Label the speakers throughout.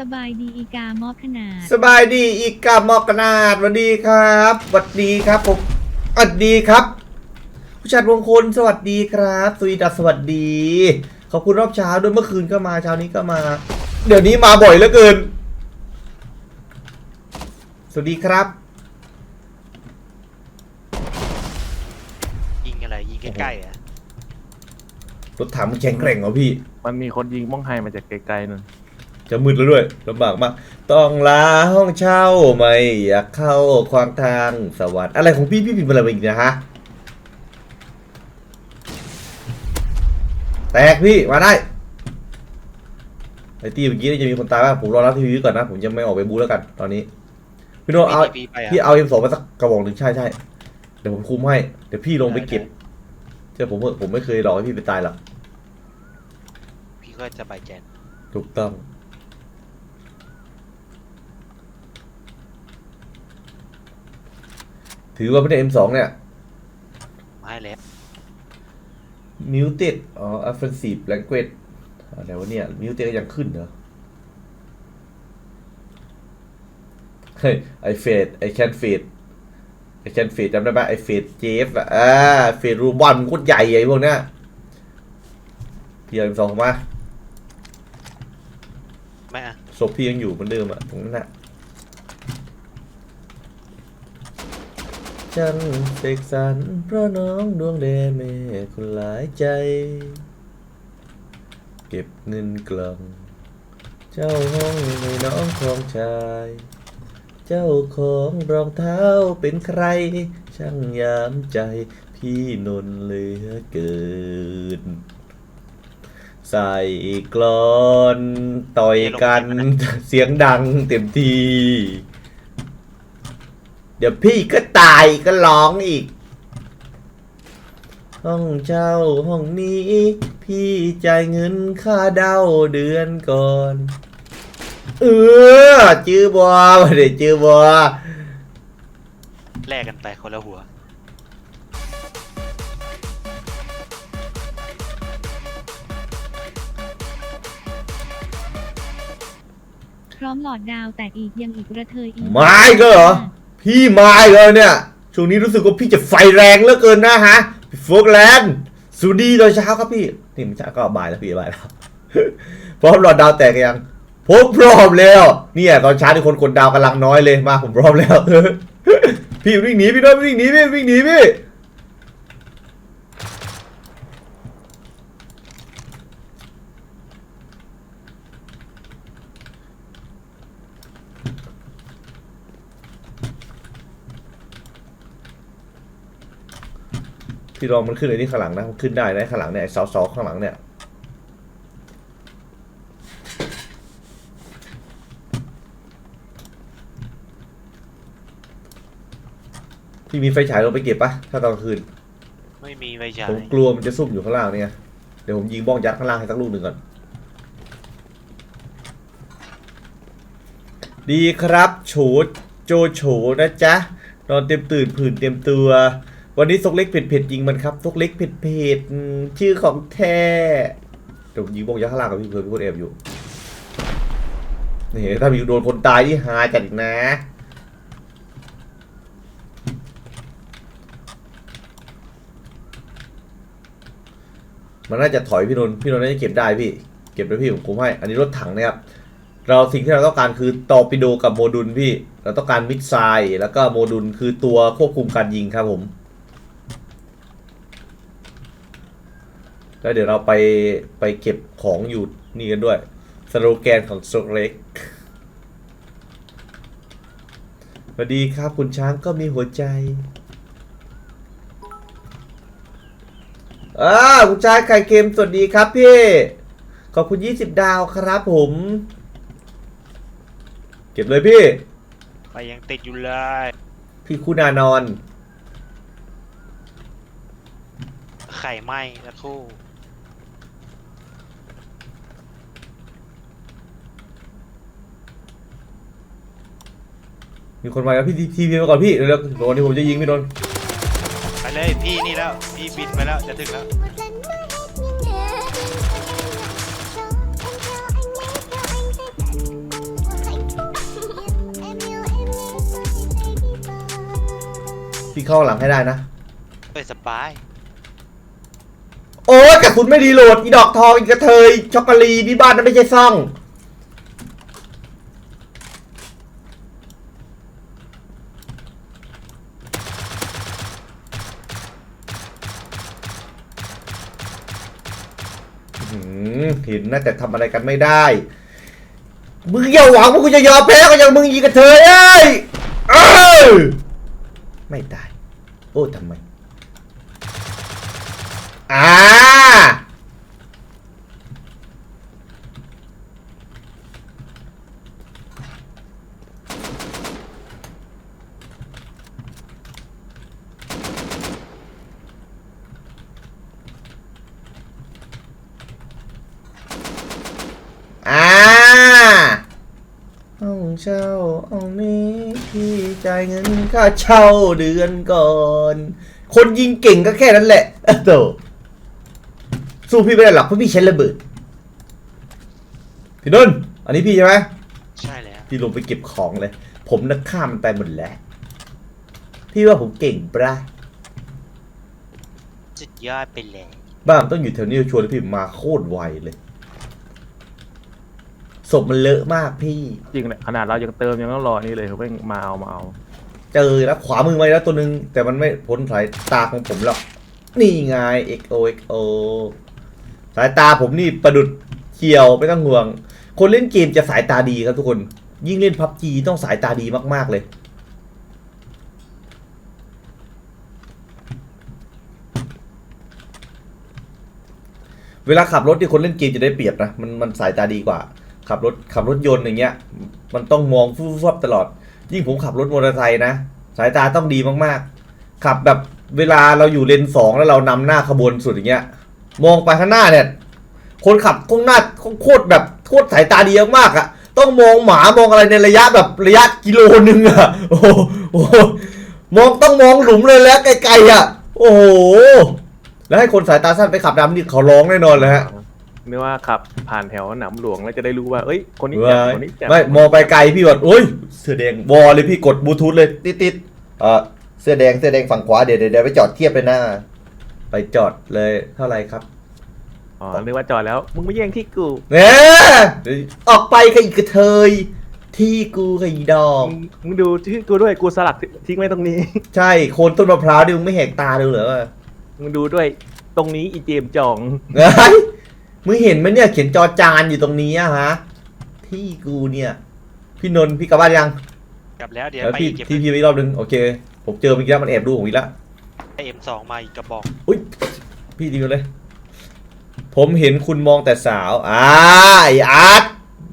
Speaker 1: สบายดีอีกามอบขนาด
Speaker 2: สบายดีอีกกับหมอกกนาดสวัสดีครับสวัสดีครับผมสวัสดีครับ ผู้ชัดมงคลสวัสดีครับสุวิดาสวัสดีขอบคุณรอบเช้าด้วยเมื่อคืนก็มาเช้านี้ก็มา เดี๋ยวนี้มาบ่อยเหลือเกิน สวัสดีครับ
Speaker 3: ยิงอะไรยิงใกล้ๆอะ
Speaker 2: รถถังมันแข็งแกร่งเหรอพี่
Speaker 4: มันมีคนยิงม่องไฮมาจากไกลๆนั่น
Speaker 2: จะมืดแล้วด้วยลำบากมาก ต้องลาห้องเช่าไม่อยากเข้าขวางทางสวรรค์อะไรของพี่พี่พิมพ์อะไรมาอีกเนะฮะ แตกพี่มาได้ไอตีเมื่อกี้นี่จะมีคนตายบ้างผมรอรับทีวีก่อนนะ ผมจะไม่ออกไปบูแล้วกันตอนนี้ พี่โนตเอา
Speaker 3: ปีไปอะ
Speaker 2: พี่เอาเอ็มสองมาสักกระบอกหนึ่งใช่ใช่เดี๋ยวผมคุมให้ เดี๋ยวพี่ลงไปเก็บเชื่อผมเถอะผมไม่เคยรอให้พี่ไปตายหรอก
Speaker 3: พี่ก็จะไปแจน
Speaker 2: ถูกต้อง ถือว่าไม่ได้ M2 เนี่ย
Speaker 3: มาให้แล้ว
Speaker 2: muted อ๋อ offensive language อะไรวะเนี่ย muted ก็ยังขึ้นเหรอเฮ้ยไอเฟดไอแคนเฟดไอแคนเฟดจำได้ไหมไอเฟดเจฟอะอ่าเฟดรูบอนโคตรใหญ่ไอพวกเนี้ยพี่เอา M2 มา
Speaker 3: ไม่อะ
Speaker 2: ศพพี่ยังอยู่เหมือนเดิมอะตรงนั้นอะ ฉันเสกสรรเพราะน้องดวงแดงแม่คนหลายใจ เก็บเงินกล่อง เจ้าห้องให้น้องของชาย เจ้าของรองเท้าเป็นใคร ช่างยามใจพี่นนเหลือเกิน ใส่กลอน ต่อยกัน เสียงดังเต็มที่ เดี๋ยวพี่ก็ตายก็ร้องอีก ห้องเช่าห้องนี้ พี่จ่ายเงินค่าเดาเดือนก่อน เออจื้อบัวไม่ได้จื้อบัว
Speaker 3: แลกกันไปคนละหัว
Speaker 1: พร้อมหลอดดาวแต่อีกยังอีกระเทยอีก
Speaker 2: มาอีกแล้วเหรอ พี่มาอีกแล้วเนี่ย ช่วงนี้รู้สึกว่าพี่จะไฟแรงเหลือเกินนะฮะพี่โฟกแลนด์สูดีตอนเช้าครับพี่ นี่มันเช้าก็บ่ายแล้วพี่บ่ายแล้วพร้อมหลอดดาวแตกยังผมพร้อมแล้ว เนี่ยตอนเช้าที่คนกดดาวกำลังน้อยเลยมาผมพร้อมแล้ว พี่วิ่งหนีพี่ด้วยวิ่งหนีพี่วิ่งหนีพี่ พี่ลองมันขึ้นเลยที่ข้างหลังนะมันขึ้นได้นะข้างหลังเนี่ยไอ้เสาสองข้างหลังเนี่ยพี่มีไฟฉายลงไปเก็บปะถ้าตอนกลางคืน
Speaker 3: ไม่มีไฟฉาย
Speaker 2: ผมกลัวมันจะซุ่มอยู่ข้างล่างเนี่ย เดี๋ยวผมยิงบ้องยัดข้างล่างให้สักลูกหนึ่งก่อน ดีครับ โฉดโจโฉนะจ๊ะ นอนเต็มตื่นผื่นเต็มตัว วันนี้ซกเล็กเผ็ดเผ็ดยิงมันครับซกเล็กเผ็ดเผ็ดชื่อของแท้เดี๋ยวยิงบองยัดข้างล่างกับพี่เพื่อนพี่คนแอบอยู่นี่ถ้ามีโดนคนตายนี่หาจัดอีกนะมันน่าจะถอยพี่นนท์พี่นนท์น่าจะเก็บได้พี่ เก็บไว้พี่ผมคุมให้ อันนี้รถถังนะครับ เราสิ่งที่เราต้องการคือตอร์ปิโดกับโมดูลพี่ เราต้องการมิดไซล์แล้วก็โมดูลคือตัวควบคุมการยิงครับผม แล้วเดี๋ยวเราไปไปเก็บของอยู่นี่กันด้วยสโลแกนของโซเล็กสวัสดีครับคุณช้างก็มีหัวใจอ่าคุณชายไข่เค็มสวัสดีครับพี่ ขอบคุณ 20 ดาวครับผม เก็บเลยพี่
Speaker 3: ไปยังติดอยู่เลย
Speaker 2: พี่คุณานอน
Speaker 3: ไข่ไหม้ละคู่
Speaker 2: มีคนมาแล้วพี่ทีวีมาก่อนพี่เร็วๆโดนที่ผมจะยิงพี่โดน
Speaker 3: ไปเลยพี่นี่แล้วพี่บินไปแล้วจะถึงแล้ว
Speaker 2: พี่เข้าหลังให้ได้นะ
Speaker 3: ไปสปาย
Speaker 2: โอ้แต่คุณไม่ดีโหลดอีดอกทองอีกระเทยช็อกโกแลตนี่บ้านนั้นไม่ใช่ซ่อง หือเห็นนะแต่ทำอะไรกันไม่ได้ มึงอย่าหวังว่ากูจะยอมแพ้ก็ยังมึงยีกกระเธอเอ้ยเออไม่ตาย โอ้ทำไมอ่า อ่าห้อง เช่าห้องนี้พี่จ่ายเงินค่าเช่าเดือนก่อน คนยิงเก่งก็แค่นั้นแหละเออโตสู้พี่ไม่ได้หรอกเพราะพี่ใช้ระเบิดพี่นุ่นอันนี้พี่ใช่ไหม
Speaker 3: ใช่แล้ว
Speaker 2: พี่ลงไปเก็บของเลย ผมนักฆ่ามันไปหมดแล้ว พี่ว่าผมเก่งปะ
Speaker 3: สุดยอดไปเลย
Speaker 2: บ้านมันต้องอยู่แถวนี้ชวนพี่มาโคตรไวเลย ศพมันเลอะมากพี่
Speaker 4: จริงแหละขนาดเรายังเติมยังต้องรอนี่เลยเพิ่งมาเอามาเอา
Speaker 2: เจอแล้วขวามือไว้แล้วตัวหนึงแต่มันไม่พ้นสายตาของผมหรอก นี่ไง XO XO สายตาผมนี่ประดุดเขียวไม่ต้องห่วง คนเล่นเกมจะสายตาดีครับทุกคน ยิ่งเล่นพับจีต้องสายตาดีมากๆเลย เวลาขับรถที่คนเล่นเกมจะได้เปรียบนะ มันมันสายตาดีกว่า ขับรถขับรถยนต์อย่างเงี้ย มันต้องมองฟุบๆตลอด ยิ่งผมขับรถมอเตอร์ไซค์นะ สายตาต้องดีมากๆ ขับแบบเวลาเราอยู่เลนสองแล้วเรานำหน้าขบวนสุดอย่างเงี้ย มองไปข้างหน้าเนี่ย คนขับข้งหน้าโคตรแบบโคตรสายตาดีมากๆอะต้องมองหมามองอะไรในระยะแบบระยะกิโลนึงอะโอ้โหโอ้โหมองต้องมองหลุมเลยแล้วไกลๆอะโอ้โหแล้วให้คนสายตาสั้นไปขับดำนี่เขาร้องแน่นอนเลยฮะ
Speaker 4: นึกว่าขับผ่านแถวหนามหลวงแล้วจะได้รู้ว่า เอ้ย คนนี้
Speaker 2: ไม่
Speaker 4: แจ่มคนนี้แจ่ม
Speaker 2: ไม่มองไปไกลพี่แบบโอ้ยเสื้อแดงวอลเลยพี่กดบลูทูธเลยติดติดๆเออเสื้อแดงเสื้อแดงฝั่งขวาเดี๋ยวเดี๋ยวเดี๋ยวไปจอดเทียบเลยนะไปจอดเลยเท่าไหร่ครับ
Speaker 4: อ๋อนึกว่าจอดแล้วมึงไม่แย่งที่กู
Speaker 2: เนี่ยออกไปกับอีกกระเทย ที่กูกับอีดอก
Speaker 4: มึงมึงดูที่กูด้วยกูสลักทิ้งไว้ตรงนี้
Speaker 2: ใช่โคนต้นมะพร้าวดิมึงไม่แหกตาดูเหรอวะ
Speaker 4: มึงดูด้วยตรงนี้อีเจมส์จอง
Speaker 2: เฮ้ย มึงเห็นไหมเนี่ยเขียนจอจานอยู่ตรงนี้อะฮะ ที่กูเนี่ย พี่นนท์พี่กลับบ้านยัง
Speaker 3: กลับแล้วเดี๋ยว
Speaker 2: แล้ว
Speaker 3: ไป
Speaker 2: พี่
Speaker 3: อีกเก็บ
Speaker 2: ที่พี่ไปอีกรอบนึงโอเค ผมเจอเมื่อกี้แล้วมันแอบดูผมอีกแล้ว
Speaker 3: เอ็มสองมาอีกกระบอก
Speaker 2: อุ้ยพี่ดีกันเลย ผมเห็นคุณมองแต่สาวอ่าไออาร์ต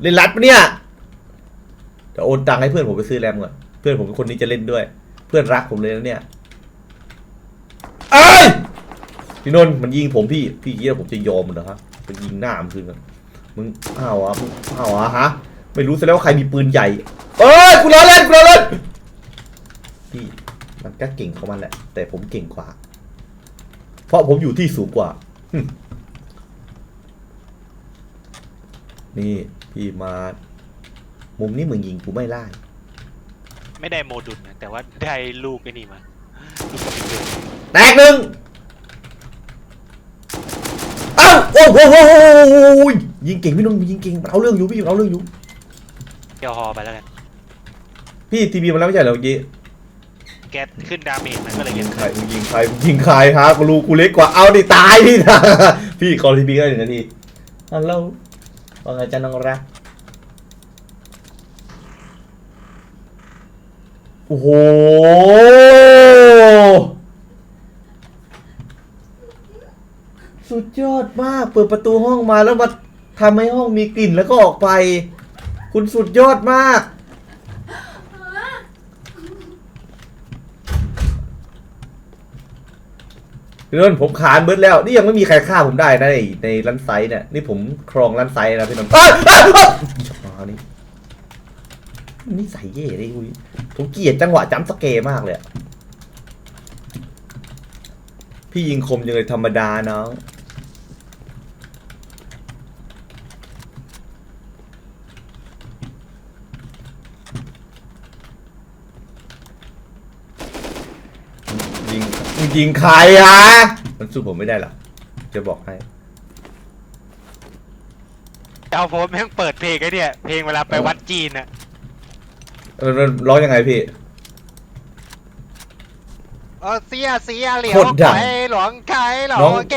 Speaker 2: เล่นรัดปะเนี่ยเดี๋ยวโอนตังค์ให้เพื่อนผมไปซื้อแรมก่อนเพื่อนผมเป็นคนนี้จะเล่นด้วย เพื่อนรักผมเลยนะเนี่ยเอ้ยพี่นนท์มันยิงผมพี่ พี่คิดว่าผมจะยอมมันเหรอครับ มันยิงหน้ามันคืนกันมึงอ้าวอะมึงอ้าวอะฮะ ไม่รู้ซะแล้วว่าใครมีปืนใหญ่ เอ้ยกูล้อเล่นกูล้อเล่นพี่มันก็เก่งของมันแหละ แต่ผมเก่งกว่า เพราะผมอยู่ที่สูงกว่าหึนี่พี่มา มุมนี้มึงยิงกูไม่ไล่
Speaker 3: ไม่ได้โมดุลนะแต่ว่าได้ลูกไอ้นี่มาลูกกระสุน
Speaker 2: แตกหนึ่งเอ้าโอ้โหโอ้โหโอ้โหยิงเก่งพี่นุ่นยิงเก่งมันเอาเรื่องอยู่พี่มันเอาเรื่องอยู่
Speaker 3: เดี๋ยวฮอไปแล้วกัน
Speaker 2: พี่ทีวีมันแล้วไม่ใช่เหรอเมื่อกี้
Speaker 3: แก๊สขึ้นดาเมจมันก็เลย
Speaker 2: ยิ
Speaker 3: เก็
Speaker 2: ง
Speaker 3: บ
Speaker 2: ใครมึงยิงใครมึงยิงใครฮะกูรู้กูเล็กกว่าเอาดิตายพี่นะพี่คอทีวีก็หนึ่งนาทีฮัลโหลว่าไงจ๊ะน้องรักโอ้โห สุดยอดมากเปิดประตูห้องมาแล้วมาทำให้ห้องมีกลิ่นแล้วก็ออกไป คุณสุดยอดมาก พี่นนท์ผมขานเบิดแล้ว นี่ยังไม่มีใครฆ่าผมได้นะในในรันไซต์เนี่ยนี่ผมครองรันไซต์นะพี่นนท์อ้าวอ้าวอ้าวอีกมานี่นี่ใส่เย่เลยอุ้ยผมเกลียดจังหวะจัมป์สเกร์มากเลยอะพี่ยิงคมยังเลยธรรมดาเน้อง ยิงมึง ยิงใครฮะมันสู้ผมไม่ได้หรอกจะบอกให้
Speaker 3: เอาโพสแม่งเปิดเพลงไอ้เนี่ย เพลงเวลาไปวัดจีนอะ
Speaker 2: เออร้องยังไงพี่
Speaker 3: เออเสียเสียเหลีย
Speaker 2: โควตรดัง
Speaker 3: ไปหลวงไข่หล
Speaker 2: น้อง
Speaker 3: วงเก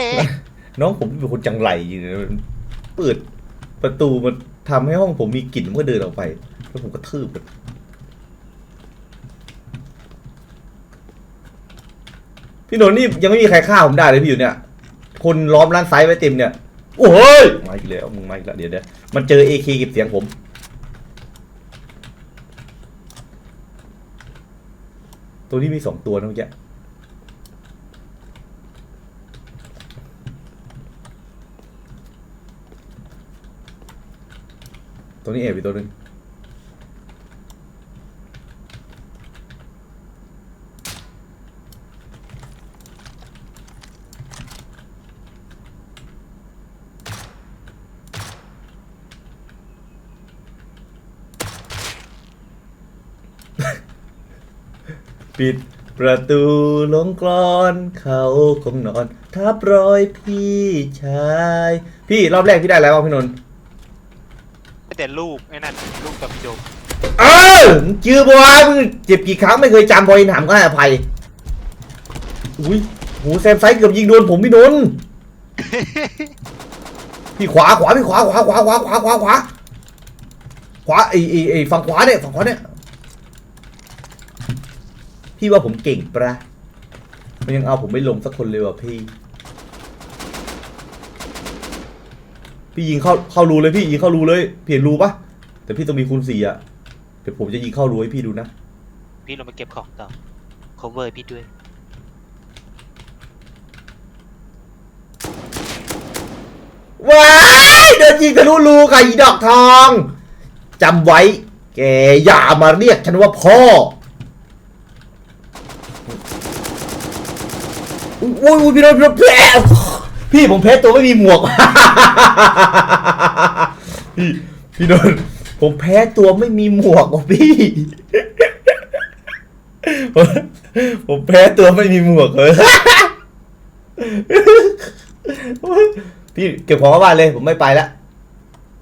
Speaker 2: น้องผมเป็นคนจังไรอยู่นะมันเปิดประตูมันทำให้ห้องผมมีกลิ่นมันก็เดินออกไป แล้วผมก็ทืบมัน พี่นนท์นี่ยังไม่มีใครฆ่าผมได้เลยพี่อยู่เนี่ย คนล้อมร้านไซส์ไว้เต็มเนี่ย โอ้ยมาอีกแล้วมึงมาอีกแล้วเดี๋ยวเดี๋ยวมันเจอเอเคเก็บเสียงผม ตัวนี้มีสองตัวนะเมื่อกี้ตัวนี้แอบอีกตัวหนึ่ง ปิดประตูลงกรอนเขาคงนอน ทับรอยพี่ชาย พี่รอบแรกพี่ได้แล้วพี่นนท์
Speaker 3: แต่ลูกไอ้นั่นลูกกับพี่โดม
Speaker 2: เออมึงจื้อบัวมึงเจ็บกี่ครั้งไม่เคยจำพออินถามก็ให้อภัยอุ้ยโหแซมไซส์เกือบยิงโดนผมพี่นนท์พี่ขวาขวาพี่ขวาขวาขวาขวาขวาขวาขวาขวาไอไอไอฝั่งขวาเนี่ยฝั่งขวาเนี่ย พี่ว่าผมเก่งปะมันยังเอาผมไม่ลงสักคนเลยว่ะพี่ พี่ยิงเข้าเข้ารูเลยพี่ยิงเข้ารูเลยเปลี่ยนรูปะแต่พี่ต้องมีคูณสี่อะเดี๋ยวผมจะยิงเข้ารูให้พี่ดูนะ
Speaker 3: พี่ลงมาเก็บของต่อ cover พี่ด้วย
Speaker 2: ว้ายเดินยิงทะลุรูค่ะอีดอกทองจำไว้ แกอย่ามาเรียกฉันว่าพ่อ อุ้ยอุ้ยพี่โดนพี่โดนแผลพี่ผมแพ้ตัวไม่มีหมวก พี่พี่โดนผมแพ้ตัวไม่มีหมวกว่ะพี่ผมผมแพ้ตัวไม่มีหมวกเลยพี่เก็บของเข้าบ้านเลย ผมไม่ไปแล้ว